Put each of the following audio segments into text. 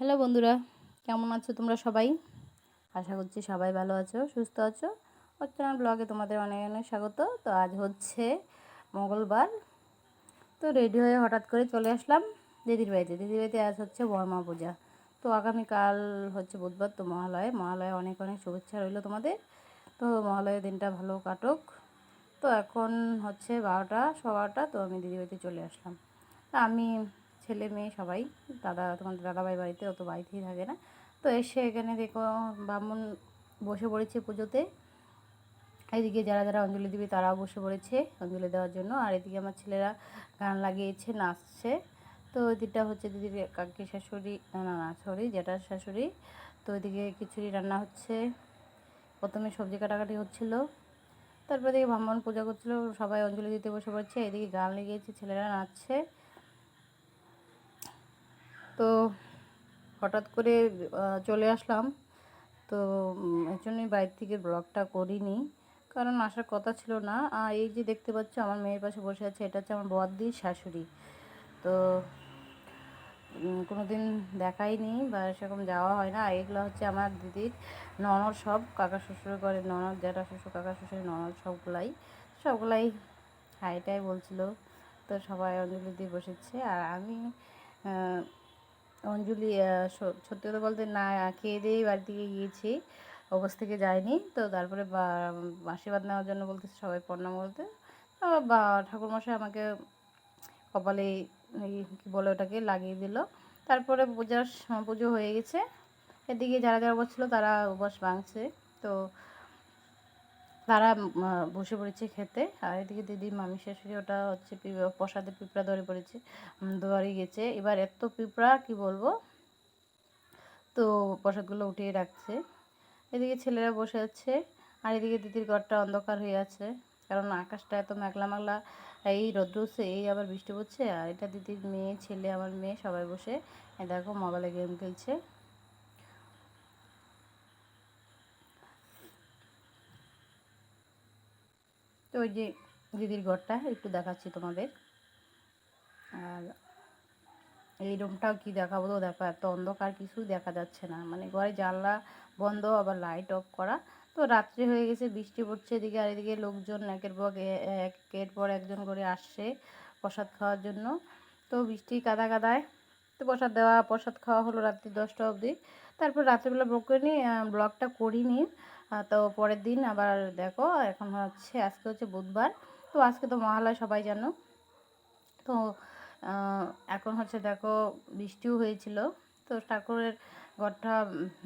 Hello বন্ধুরা, কেমন আছো তোমরা সবাই? আশা করছি সবাই ভালো আছো, সুস্থ আছো। অর্চনা ব্লগে তোমাদের অনেক অনেক স্বাগত। তো আজ হচ্ছে মঙ্গলবার। তো রেডি হয়ে হঠাৎ করে চলে আসলাম দিদির বাড়িতে। দিদির বাড়িতে আজ হচ্ছে বর্মা পূজা। তো আগামীকাল হচ্ছে বুধবার, তো মহালয়। মহালয়ে অনেক অনেক শুভেচ্ছা রইল তোমাদের। তো মহালয়ের দিনটা ভালো কাটুক। তো এখন হচ্ছে বারোটা বারোটা, তো আমি দিদির বাড়িতে চলে আসলাম। আমি ছেলে মেয়ে সবাই, দাদা তোমাদের দাদাভাই বাড়িতে, অত বাড়িতেই থাকে না। তো এসে এখানে দেখো ব্রাহ্মণ বসে পড়েছে পুজোতে। এদিকে যারা যারা অঞ্জলি দিবে তারাও বসে পড়েছে অঞ্জলি দেওয়ার জন্য। আর এদিকে আমার ছেলেরা গান লাগিয়েছে, নাচছে। তো ওইদিকটা হচ্ছে দিদির কাকি শাশুড়ি, না না সরি জেঠার শাশুড়ি। তো ওইদিকে খিচুড়ি রান্না হচ্ছে। প্রথমে সবজি কাটাকাটি হচ্ছিল। তারপরে দিকে ব্রাহ্মণ পূজা করছিল, সবাই অঞ্জলি দিতে বসে পড়ছে। এদিকে গান লেগেছে ছেলেরা নাচছে। তো হঠাৎ করে চলে আসলাম। তো এর জন্যই বাইরে থেকে ব্লগটা করিনি। কারণ আসার কথা ছিল না। আর এই যে দেখতে পাচ্ছ, আমার মেয়ের পাশে বসে আছে, এটা হচ্ছে আমার বদ্দির শাশুড়ি। তো কোনো দিন দেখাইনি বা সেরকম যাওয়া হয় না। এগুলো হচ্ছে আমার দিদির ননদ সব, কাকা শ্বশুর করে ননদ জ্যাঠা শ্বশুর, কাকা শ্বশুর ননদ সবগুলাই। সবগুলাই হাইটাই বলছিল। তো সবাই অঞ্জলি দিয়ে বসেছে। আর আমি অঞ্জলি সত্যি কথা বলতে না খেয়ে দিয়েই বাড়ি থেকে গিয়েছি। অবস থেকে যায়নি তো তারপরে আশীর্বাদ নেওয়ার জন্য বলতেছে সবাই প্রণাম বলতে। বা, ঠাকুরমশাই আমাকে কপালে কী বলে ওটাকে লাগিয়ে দিল। তারপরে পূজার, পুজো হয়ে গেছে। এদিকে যারা যারা বসছিল তারা উপবাস ভাঙছে। তো তারা বসে পড়েছে খেতে। আর এদিকে দিদি, মামি, শাশুড়ি, ওটা হচ্ছে প্রসাদে পিঁপড়া ধরে পড়েছে। ধরে গেছে। এবার এত পিঁপড়া, কি বলব? তো প্রসাদগুলো উঠিয়ে রাখছে। এদিকে ছেলেরা বসে আছে। আর এদিকে দিদির ঘরটা অন্ধকার হয়ে আছে। কারণ আকাশটা এত মেঘলা মেঘলা এই রৌদ্র এই আবার বৃষ্টি পড়ছে। আর এটা দিদির মেয়ে, ছেলে, আমার মেয়ে, সবাই বসে। দেখো, মোবাইলে গেম খেলছে। তো ওই যে দিদির ঘরটা, একটু দেখাচ্ছি তোমাদের। আর এই রুমটাও কি দেখাবো তো দেখো, এত অন্ধকার কিছু দেখা যাচ্ছে না। মানে ঘরে জানলা বন্ধ, আবার লাইট অফ করা। তো রাত্রে হয়ে গেছে, বৃষ্টি পড়ছে এদিকে, আর এদিকে লোকজন একের পর একের পর একজন করে আসছে প্রসাদ খাওয়ার জন্য। তো বৃষ্টি কাদা কাদায়, তো প্রসাদ দেওয়া, প্রসাদ খাওয়া হলো রাত্রি দশটা অবধি। তারপর রাত্রিবেলা ব্লগ করে নিই ব্লগটা করিনি। তো পরের দিন আবার দেখো, এখন হচ্ছে, আজকে হচ্ছে বুধবার। তো আজকে তো মহালয়, সবাই জানো। তো এখন হচ্ছে দেখো, বৃষ্টিও হয়েছিল। তো ঠাকুরের ঘরটা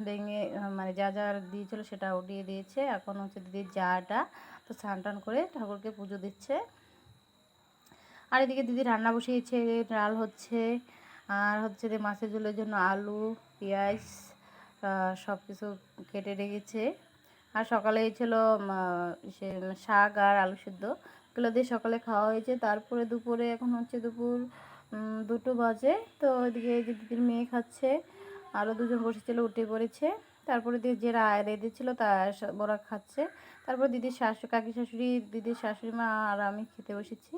ভেঙে মানে যা যা দিয়েছিল সেটা উঠিয়ে দিয়েছে। এখন হচ্ছে দিদির যাটা তো স্নান টান করে ঠাকুরকে পুজো দিচ্ছে। আর এদিকে দিদি রান্না বসিয়েছে, ডাল হচ্ছে, আর হচ্ছে যে মাছের ঝোলের জন্য আলু, পেঁয়াজ সব কিছু কেটে রেখেছে। আর সকালে ছিল শাক আর আলু সেদ্ধ। এগুলো দিয়ে সকালে খাওয়া হয়েছে। তারপরে দুপুরে এখন হচ্ছে দুপুর দুটো বাজে। তো ওইদিকে যে দিদির মেয়ে খাচ্ছে, আরও দুজন বসেছিল, উঠে পড়েছে। তারপরে দিয়ে যে রেঁধে ছিল তা ওরা খাচ্ছে। তারপর দিদির শাশু কাকি শাশুড়ি, দিদির শাশুড়ি মা আর আমি খেতে বসেছি।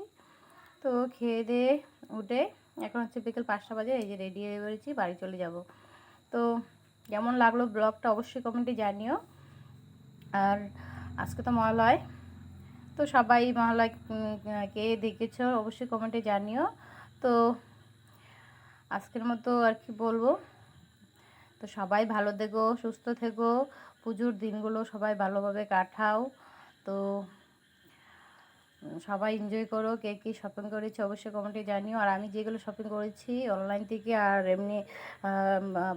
তো খেয়ে দিয়ে উঠে এখন হচ্ছে বিকেল পাঁচটা বাজে, এই যে রেডি হয়ে পড়েছি, বাড়ি চলে যাব। তো কেমন লাগল ব্লগটা অবশ্যই কমেন্টে জানিও। আর আজকে তো মহালয়। তো সবাই মহালয় কে দেখেছ অবশ্যই কমেন্টে জানিও। তো আজকের মতো আর কি বলব? তো সবাই ভালো থেকো, সুস্থ থেকো, পুজোর দিনগুলো সবাই ভালোভাবে কাটাও। তো সবাই এনজয় করো, কে কী শপিং করেছে অবশ্যই কমেন্টে জানিও। আর আমি যেগুলো শপিং করেছি অনলাইন থেকে আর এমনি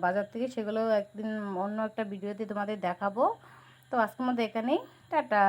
বাজার থেকে সেগুলো একদিন অন্য একটা ভিডিওতে তোমাদের দেখাবো। তো আজকের মধ্যে এখানেই টাটা।